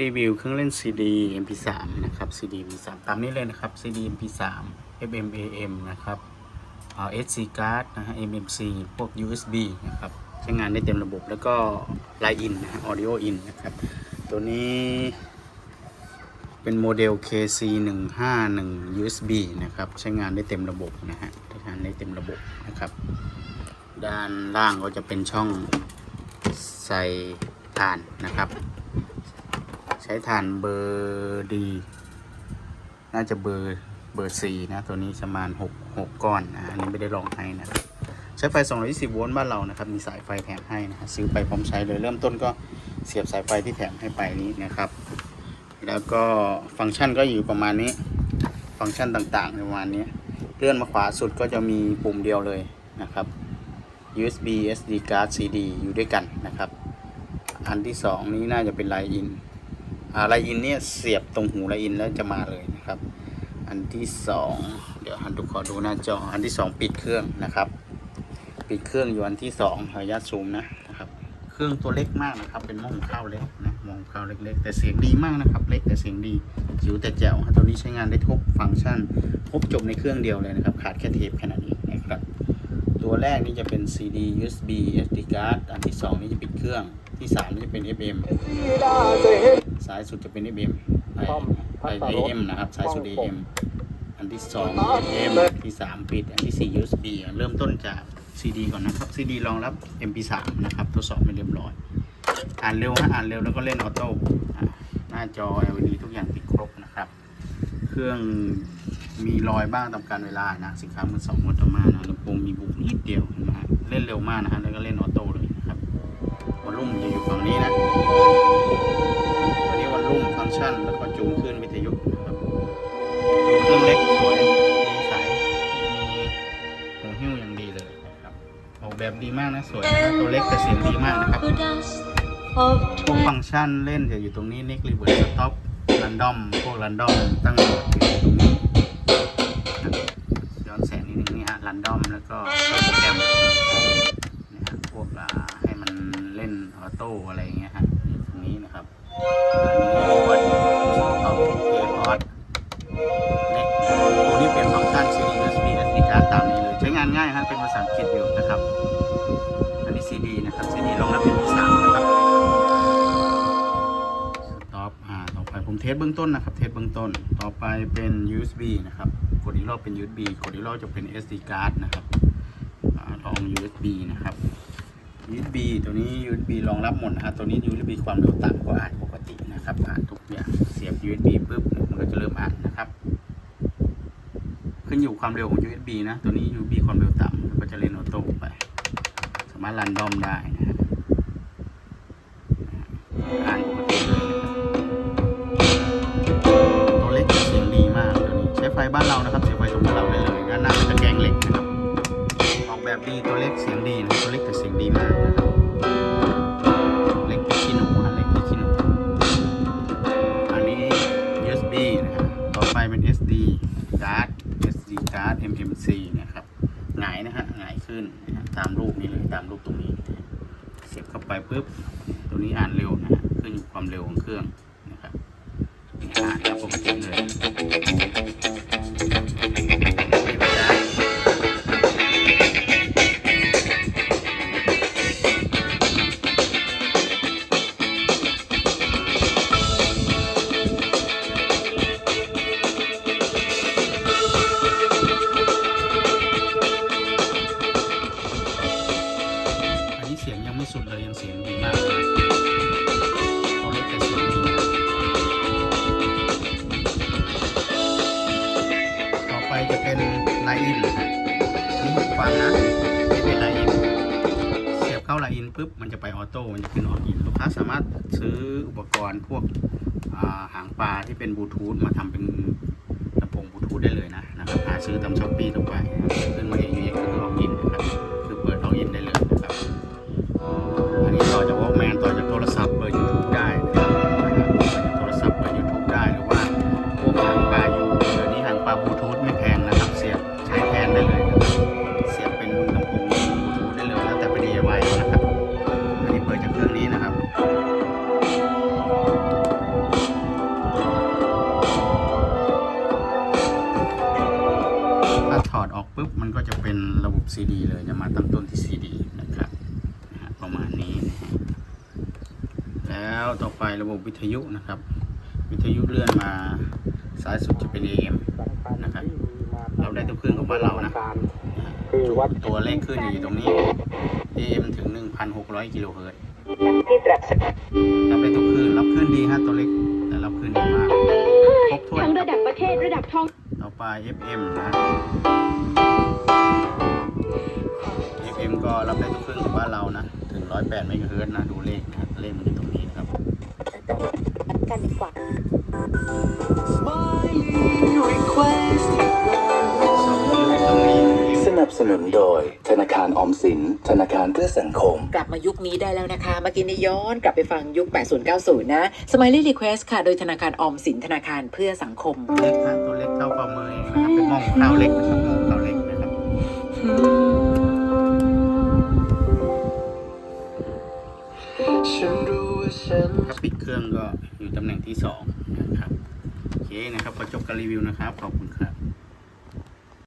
รีวิวเครื่องเล่น CD MP3 นะครับ CD MP3 ตามนี้เลยนะครับ CD MP3 FM AM นะครับเอ่อ SD card นะฮะ MMC พวก USB นะครับ ใช้งานได้เต็มระบบแล้วก็ Line in นะฮะ Audio in นะครับ ตัวนี้เป็นโมเดล KC 151 USB นะครับ ใช้งานได้เต็มระบบนะฮะใช้งานได้เต็มระบบนะครับ ด้านล่างก็จะเป็นช่องใส่ถ่านนะครับ ใช้ถ่านเบอร์ดี น่าจะเบอร์เบอร์สี่นะ ตัวนี้ประมาณ6 6ก้อนนะอันนี้ไม่ได้ลองให้นะครับใช้ไฟ 220 โวลต์บ้านเรานะครับ มีสายไฟแถมให้นะซื้อไปพร้อมใช้เลย เริ่มต้นก็เสียบสายไฟที่แถมให้ไปนี้นะครับ แล้วก็ฟังก์ชันก็อยู่ประมาณนี้ ฟังก์ชันต่างๆประมาณนี้ เลื่อนมาขวาสุดก็จะมีปุ่มเดียวเลยนะครับ USB SD card CD อยู่ด้วยกันนะครับ อันที่สองนี้น่าจะเป็นไลน์อิน ไลน์อินเนี่ยเสียบตรงหูไลน์อินแล้วจะมาเลยนะครับ อันที่สองเดี๋ยวหันดูขอดูหน้าจอ อันที่สองปิดเครื่องนะครับ ปิดเครื่องอยู่อันที่สองขออนุญาตซูมนะนะครับ เครื่องตัวเล็กมากนะครับ เป็นม้องข้าวเล็กนะม้องข้าวเล็กๆ แต่เสียงดีมากนะครับ เล็กแต่เสียงดีจิ๋วแต่แจ๋วฮะตัวนี้ใช้งานได้ทุกฟังก์ชันครบจบในเครื่องเดียวเลยนะครับ ขาดแค่เทปแค่นั้นเองนะครับ ตัวแรกนี่จะเป็น CD USB SD card อันที่2นี่จะปิดเครื่อง ที่3นี่จะเป็น FM ซ้ายสุดจะเป็น FM ไอไอ AM นะครับซ้ายสุด AM อันที่2 FM ที่3ปิด อันที่4 USB อะเริ่มต้นจาก CD ก่อนนะครับ CD รองรับ MP3 นะครับทดสอบไปเรียบร้อย อ่านเร็วฮะอ่านเร็วแล้วก็เล่นออโต้อะหน้าจอ LED ทุกอย่างติดครบนะครับ เครื่องมีรอยบ้างตามการเวลานะ สินค้ามือสองมอเตอร์มานะลำโพงมีบุกนิดเดียวเห็นไหมฮะเล่นเร็วมากนะฮะแล้วก็เล่นออโต้เลยนะครับ วอลลุ่มจะอยู่ฝั่งนี้นะตัวนี้วอลลุ่มฟังก์ชันแล้วก็จูงขึ้นวิทยุนะครับเครื่องเล็กสวยมีสายมีหูหิ้วอย่างดีเลยนะครับออกแบบดีมากนะสวยนะตัวเล็กแต่เสียงดีมากนะครับพวกฟังก์ชันเล่นจะอยู่ตรงนี้ Neck Reverse Stop Random พวก Random ตั้งอยู่ตรงนี้ย้อนแสงนิดนึงนี่ฮะ Random แล้วก็โปรแกรมนี่ฮะพวกอ่า มันเล่นออโต้อะไรเงี้ยฮะอยู่ตรงนี้นะครับอันนี้วัดเขาเพย์พอดเน็กตรงนี้เป็นฟังก์ชัน CD USB SD card ตามนี้เลย ใช้งานง่ายฮะเป็นภาษาอังกฤษอยู่นะครับ อันนี้ CD นะครับ CD รองรับ MP3 นะครับสต็อปอ่าต่อไปผมเทสเบื้องต้นนะครับ เทสเบื้องต้น ต่อไปเป็น USB นะครับกดอีกรอบเป็น USB กดอีกรอบจะเป็น SD card นะครับอลอง USB นะครับ USB ตัวนี้ USB รองรับหมดนะฮะตัวนี้ USB ความเร็วต่ำกว่าอ่านปกตินะครับอ่านทุกอย่างเสียบ USB ปุ๊บมันก็จะเริ่มอ่านนะครับขึ้นอยู่ความเร็วของ USB นะตัวนี้ USB ความเร็วต่ำก็จะเล่นออโต้ไป สามารถรันดอมได้นะฮะอ่านปกติเลยนะครับตัวเล็กเสียงดีมากตัวนี้ใช้ไฟบ้านเรานะครับใช้ไฟตรงบ้านเราได้เลยด้านหน้าเป็นตะแกรงเหล็กนะครับออกแบบดีตัวเล็กเสียงดีนะตัวเล็กแต่เสียงดีมาก card SD card MMC นะครับหงายนะฮะหงายขึ้นนะฮะตามรูปนี้เลยตามรูปตรงนี้ เสียบเข้าไปปุ๊บตัวนี้อ่านเร็วนะฮะขึ้นอยู่ความเร็วของเครื่อง สียงยังไม่สุดเลยยังเสียงดีมากเลยตัวเล็กแต่เสียงดีต่อไปจะเป็นไลน์อินนะฮะอันนี้หูฟังนะไม่เป็นไลน์อินเสียบเข้าไลน์อินปุ๊บมันจะไปออโต้มันจะขึ้นอออินลูกค้าสามารถซื้ออุปกรณ์พวกาหางปลาที่เป็นบลูทูธมาทำเป็นลำโพงบลูทูธได้เลยนะนะครับหาซื้อตามช้อปปี้ทั่วไปนะครับขึ้นมา AUX ก็คืออออินนะครับคือเปุ๊บมันก็จะเป็นระบบ CD เลยจะมาตั้งต้นที่ CD นะครับประมาณนี้นะฮะแล้วต่อไประบบวิทยุนะครับ วิทยุเลื่อนมาซ้ายสุดจะเป็น AM นะครับ เราได้ตัวเครื่องของบ้านเรานะคือวัดตัวเลขขึ้นอยู่ตรงนี้ AM ถึง 1,600 กิโลเฮิรตซ์ที่ตรัสรับได้ทุกคลื่นรับคลื่นดีฮะตัวเล็กแต่รับคลื่นดีมากครบถ้วนทั้งระดับประเทศระดับท้อง ต่อไป FM นะ FM ก็รับได้ทุกคลื่นของบ้านเรานะ ถึง 108 เมกะเฮิรตซ์นะ ดูเลขนะเลขมันอยู่ตรงนี้นะครับ กันดีกว่า สนับสนุนโดย ธนาคารออมสิน ธนาคารเพื่อสังคม กลับมายุคนี้ได้แล้วนะคะ เมื่อกี้นี้ย้อนกลับไปฟังยุค 80-90 นะ Smiley Request ค่ะ โดยธนาคารออมสิน ธนาคารเพื่อสังคม เล็กนะตัวเล็กเท่าฝ่ามือเองนะครับเป็นหม้อหุงข้าวเล็กนะครับหม้อหุงข้าวเล็กนะครับถ้าปิดเครื่องก็อยู่ตำแหน่งที่สองนะครับโอเคนะครับพอจบการรีวิวนะครับขอบคุณครับ